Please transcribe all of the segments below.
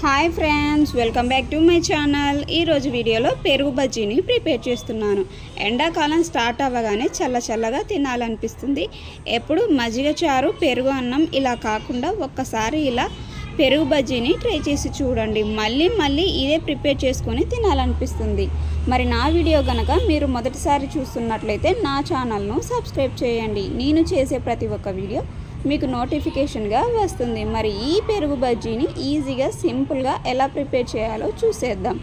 Hi friends welcome back to my channel. ఈరోజు వీడియోలో పెరుగు బజ్జీని ప్రిపేర్ చేస్తున్నాను. ఎండాకాలం స్టార్ట్ అవ్వగానే చల్ల చల్లగా తినాలనిపిస్తుంది. ఎప్పుడు మజ్జిగ చారు పెరుగు అన్నం ఇలా కాకుండా ఒక్కసారి ఇలా పెరుగు బజ్జీని ట్రై చేసి చూడండి. మళ్ళీ మళ్ళీ ఇదే ప్రిపేర్ చేసుకొని తినాలనిపిస్తుంది. మరి నా వీడియో కనుక మీరు మొదటిసారి చూస్తున్నట్లయితే నా ఛానల్ను సబ్స్క్రైబ్ చేయండి. నేను చేసే ప్రతి ఒక్క వీడియో మీకు నోటిఫికేషన్గా వస్తుంది. మరి ఈ పెరుగు బజ్జీని ఈజీగా సింపుల్గా ఎలా ప్రిపేర్ చేయాలో చూసేద్దాం.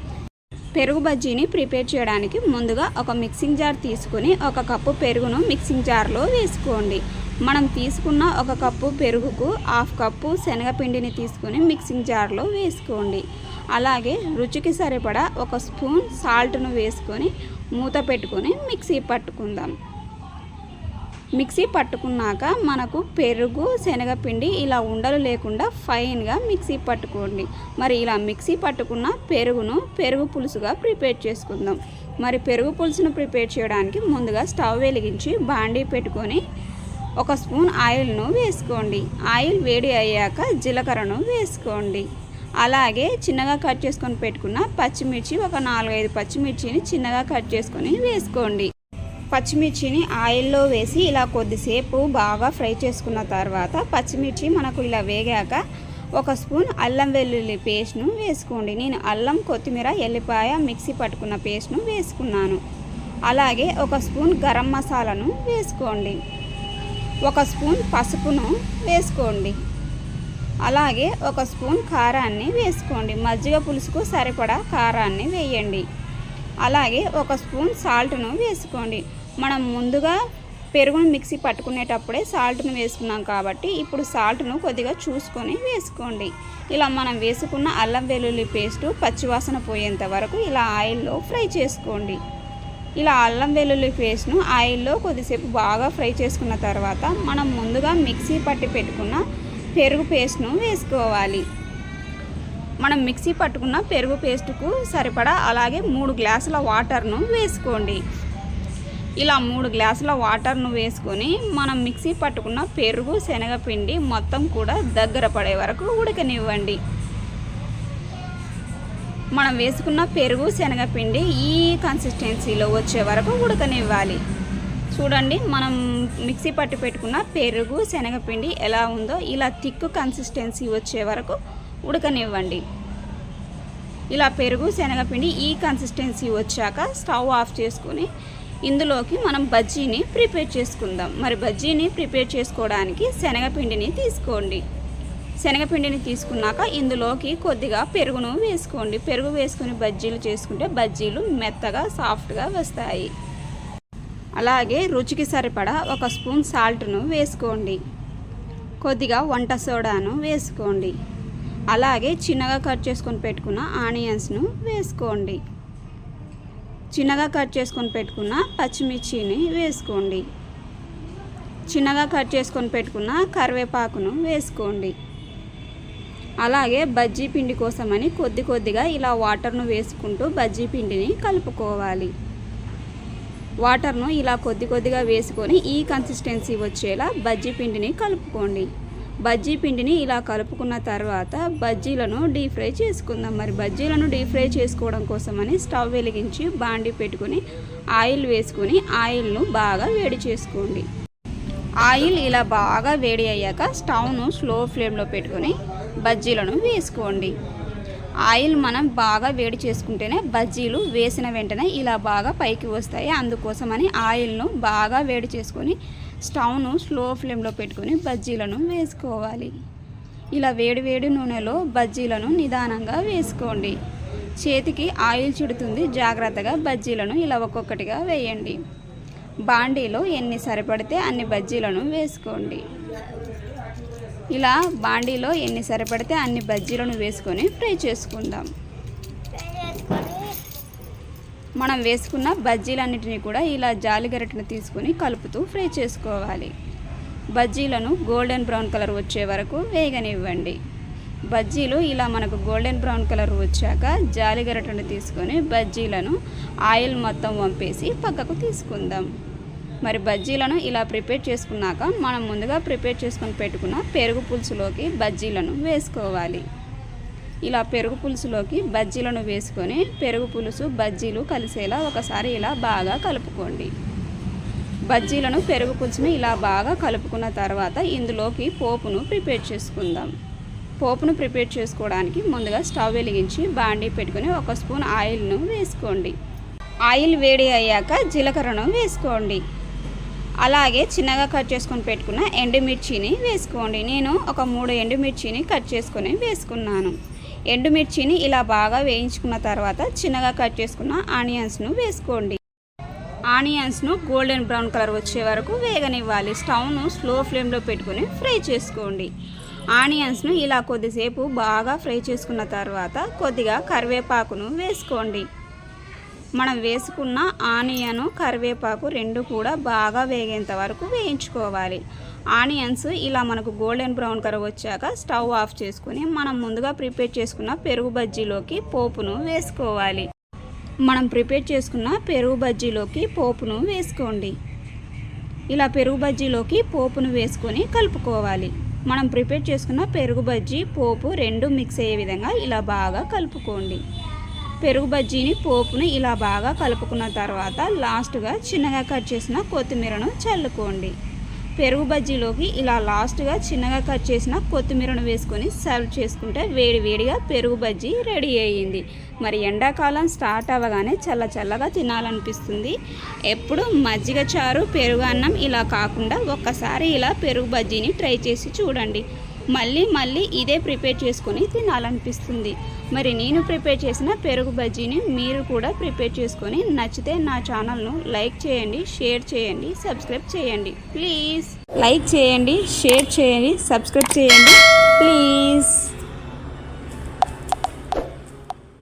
పెరుగు బజ్జీని ప్రిపేర్ చేయడానికి ముందుగా ఒక మిక్సింగ్ జార్ తీసుకొని ఒక కప్పు పెరుగును మిక్సింగ్ జార్లో వేసుకోండి. మనం తీసుకున్న ఒక కప్పు పెరుగుకు హాఫ్ కప్పు శనగపిండిని తీసుకొని మిక్సింగ్ జార్లో వేసుకోండి. అలాగే రుచికి సరిపడా ఒక స్పూన్ సాల్ట్ను వేసుకొని మూత పెట్టుకొని మిక్సీ పట్టుకుందాం. మిక్సీ పట్టుకున్నాక మనకు పెరుగు శనగపిండి ఇలా ఉండలు లేకుండా ఫైన్గా మిక్సీ పట్టుకోండి. మరి ఇలా మిక్సీ పట్టుకున్న పెరుగును పెరుగు పులుసుగా ప్రిపేర్ చేసుకుందాం. మరి పెరుగు పులుసును ప్రిపేర్ చేయడానికి ముందుగా స్టవ్ వెలిగించి బాండీ పెట్టుకొని ఒక స్పూన్ ఆయిల్ను వేసుకోండి. ఆయిల్ వేడి అయ్యాక జీలకర్రను వేసుకోండి. అలాగే చిన్నగా కట్ చేసుకొని పెట్టుకున్న పచ్చిమిర్చి ఒక నాలుగైదు పచ్చిమిర్చిని చిన్నగా కట్ చేసుకొని వేసుకోండి. పచ్చిమిర్చిని ఆయిల్లో వేసి ఇలా కొద్దిసేపు బాగా ఫ్రై చేసుకున్న తర్వాత పచ్చిమిర్చి మనకు ఇలా వేగాక ఒక స్పూన్ అల్లం వెల్లుల్లి పేస్ట్ను వేసుకోండి. నేను అల్లం కొత్తిమీర ఎల్లిపాయ మిక్సీ పట్టుకున్న పేస్ట్ను వేసుకున్నాను. అలాగే ఒక స్పూన్ గరం మసాలాను వేసుకోండి. ఒక స్పూన్ పసుపును వేసుకోండి. అలాగే ఒక స్పూన్ కారాన్ని వేసుకోండి. మజ్జిగ పులుసుకు సరిపడా కారాన్ని వేయండి. అలాగే ఒక స్పూన్ సాల్ట్ను వేసుకోండి. మనం ముందుగా పెరుగును మిక్సీ పట్టుకునేటప్పుడే సాల్ట్ను వేసుకున్నాం కాబట్టి ఇప్పుడు సాల్ట్ను కొద్దిగా చూసుకొని వేసుకోండి. ఇలా మనం వేసుకున్న అల్లం వెల్లుల్లి పేస్టు పచ్చివాసన పోయేంత వరకు ఇలా ఆయిల్లో ఫ్రై చేసుకోండి. ఇలా అల్లం వెల్లుల్లి పేస్ట్ను ఆయిల్లో కొద్దిసేపు బాగా ఫ్రై చేసుకున్న తర్వాత మనం ముందుగా మిక్సీ పట్టి పెట్టుకున్న పెరుగు పేస్ట్ను వేసుకోవాలి. మనం మిక్సీ పట్టుకున్న పెరుగు పేస్టుకు సరిపడా అలాగే మూడు గ్లాసుల వాటర్ను వేసుకోండి. ఇలా మూడు గ్లాసుల వాటర్ను వేసుకొని మనం మిక్సీ పట్టుకున్న పెరుగు శనగపిండి మొత్తం కూడా దగ్గర పడే వరకు ఉడకనివ్వండి. మనం వేసుకున్న పెరుగు శనగపిండి ఈ కన్సిస్టెన్సీలో వచ్చే వరకు ఉడకనివ్వాలి. చూడండి మనం మిక్సీ పట్టి పెట్టుకున్న పెరుగు శనగపిండి ఎలా ఉందో ఇలా థిక్ కన్సిస్టెన్సీ వచ్చే వరకు ఉడకనివ్వండి. ఇలా పెరుగు శనగపిండి ఈ కన్సిస్టెన్సీ వచ్చాక స్టవ్ ఆఫ్ చేసుకొని ఇందులోకి మనం బజ్జీని ప్రిపేర్ చేసుకుందాం. మరి బజ్జీని ప్రిపేర్ చేసుకోవడానికి శనగపిండిని తీసుకోండి. శనగపిండిని తీసుకున్నాక ఇందులోకి కొద్దిగా పెరుగును వేసుకోండి. పెరుగు వేసుకుని బజ్జీలు చేసుకుంటే బజ్జీలు మెత్తగా సాఫ్ట్గా వస్తాయి. అలాగే రుచికి సరిపడా ఒక స్పూన్ సాల్ట్ను వేసుకోండి. కొద్దిగా వంట సోడాను వేసుకోండి. అలాగే చిన్నగా కట్ చేసుకొని పెట్టుకున్న ఆనియన్స్ను వేసుకోండి. చిన్నగా కట్ చేసుకొని పెట్టుకున్న పచ్చిమిర్చిని వేసుకోండి. చిన్నగా కట్ చేసుకొని పెట్టుకున్న కరివేపాకును వేసుకోండి. అలాగే బజ్జీ పిండి కోసమని కొద్ది కొద్దిగా ఇలా వాటర్ను వేసుకుంటూ బజ్జీ పిండిని కలుపుకోవాలి. వాటర్ను ఇలా కొద్ది కొద్దిగా వేసుకొని ఈ కన్సిస్టెన్సీ వచ్చేలా బజ్జీ పిండిని కలుపుకోండి. బజ్జీ పిండిని ఇలా కలుపుకున్న తర్వాత బజ్జీలను డీప్ ఫ్రై చేసుకుందాం. మరి బజ్జీలను డీప్ ఫ్రై చేసుకోవడం కోసమని స్టవ్ వెలిగించి బాండి పెట్టుకొని ఆయిల్ వేసుకొని ఆయిల్ను బాగా వేడి చేసుకోండి. ఆయిల్ ఇలా బాగా వేడి అయ్యాక స్టవ్ను స్లో ఫ్లేమ్లో పెట్టుకొని బజ్జీలను వేసుకోండి. ఆయిల్ మనం బాగా వేడి చేసుకుంటేనే బజ్జీలు వేసిన వెంటనే ఇలా బాగా పైకి వస్తాయి. అందుకోసమని ఆయిల్ను బాగా వేడి చేసుకొని స్టవ్ను స్లో ఫ్లేమ్లో పెట్టుకొని బజ్జీలను వేసుకోవాలి. ఇలా వేడివేడి నూనెలో బజ్జీలను నిదానంగా వేసుకోండి. చేతికి ఆయిల్ చుడుతుంది జాగ్రత్తగా బజ్జీలను ఇలా ఒక్కొక్కటిగా వేయండి. బాండీలో ఎన్ని సరిపడితే అన్ని బజ్జీలను వేసుకోండి. ఇలా బాండీలో ఎన్ని సరిపడితే అన్ని బజ్జీలను వేసుకొని ఫ్రై చేసుకుందాం. మనం వేసుకున్న బజ్జీలన్నిటిని కూడా ఇలా జాలిగరిటను తీసుకొని కలుపుతూ ఫ్రై చేసుకోవాలి. బజ్జీలను గోల్డెన్ బ్రౌన్ కలర్ వచ్చే వరకు వేగనివ్వండి. బజ్జీలు ఇలా మనకు గోల్డెన్ బ్రౌన్ కలర్ వచ్చాక జాలిగరిటను తీసుకొని బజ్జీలను ఆయిల్ మొత్తం వంపేసి పక్కకు తీసుకుందాం. మరి బజ్జీలను ఇలా ప్రిపేర్ చేసుకున్నాక మనం ముందుగా ప్రిపేర్ చేసుకొని పెట్టుకున్న పెరుగు పులుసులోకి బజ్జీలను వేసుకోవాలి. ఇలా పెరుగు పులుసులోకి బజ్జీలను వేసుకొని పెరుగు పులుసు బజ్జీలు కలిసేలా ఒకసారి ఇలా బాగా కలుపుకోండి. బజ్జీలను పెరుగు పులుసును ఇలా బాగా కలుపుకున్న తర్వాత ఇందులోకి పోపును ప్రిపేర్ చేసుకుందాం. పోపును ప్రిపేర్ చేసుకోవడానికి ముందుగా స్టవ్ వెలిగించి బాండీ పెట్టుకుని ఒక స్పూన్ ఆయిల్ను వేసుకోండి. ఆయిల్ వేడి అయ్యాక జీలకర్రను వేసుకోండి. అలాగే చిన్నగా కట్ చేసుకొని పెట్టుకున్న ఎండుమిర్చిని వేసుకోండి. నేను ఒక మూడు ఎండుమిర్చిని కట్ చేసుకొని వేసుకున్నాను. ఎండుమిర్చిని ఇలా బాగా వేయించుకున్న తర్వాత చిన్నగా కట్ చేసుకున్న ఆనియన్స్ను వేసుకోండి. ఆనియన్స్ను గోల్డెన్ బ్రౌన్ కలర్ వచ్చే వరకు వేగనివ్వాలి. స్టవ్ను స్లో ఫ్లేమ్లో పెట్టుకుని ఫ్రై చేసుకోండి. ఆనియన్స్ను ఇలా కొద్దిసేపు బాగా ఫ్రై చేసుకున్న తర్వాత కొద్దిగా కరివేపాకును వేసుకోండి. మనం వేసుకున్న ఆనియను కరివేపాకు రెండు కూడా బాగా వేగేంత వరకు వేయించుకోవాలి. ఆనియన్స్ ఇలా మనకు గోల్డెన్ బ్రౌన్ కలర్ వచ్చాక స్టవ్ ఆఫ్ చేసుకుని మనం ముందుగా ప్రిపేర్ చేసుకున్న పెరుగు బజ్జీలోకి పోపును వేసుకోవాలి. మనం ప్రిపేర్ చేసుకున్న పెరుగు బజ్జీలోకి పోపును వేసుకోండి. ఇలా పెరుగు బజ్జీలోకి పోపును వేసుకొని కలుపుకోవాలి. మనం ప్రిపేర్ చేసుకున్న పెరుగు బజ్జీ పోపు రెండు మిక్స్ అయ్యే విధంగా ఇలా బాగా కలుపుకోండి. పెరుగు బజ్జీని పోపును ఇలా బాగా కలుపుకున్న తర్వాత లాస్ట్గా చిన్నగా కట్ చేసిన కొత్తిమీరను చల్లుకోండి. పెరుగు బజ్జీలోకి ఇలా లాస్ట్గా చిన్నగా కట్ చేసిన కొత్తిమీరను వేసుకొని సర్వ్ చేసుకుంటే వేడి వేడిగా పెరుగు బజ్జీ రెడీ అయ్యింది. మరి ఎండాకాలం స్టార్ట్ అవ్వగానే చల్ల చల్లగా తినాలనిపిస్తుంది. ఎప్పుడు మజ్జిగ చారు పెరుగు అన్నం ఇలా కాకుండా ఒక్కసారి ఇలా పెరుగు బజ్జీని ట్రై చేసి చూడండి. మళ్ళీ మళ్ళీ ఇదే ప్రిపేర్ చేసుకొని తినాలనిపిస్తుంది. మరి నేను ప్రిపేర్ చేసిన పెరుగు బజ్జీని మీరు కూడా ప్రిపేర్ చేసుకొని నచ్చితే నా ఛానల్ను లైక్ చేయండి షేర్ చేయండి సబ్స్క్రైబ్ చేయండి. ప్లీజ్. లైక్ చేయండి షేర్ చేయండి సబ్స్క్రైబ్ చేయండి. ప్లీజ్.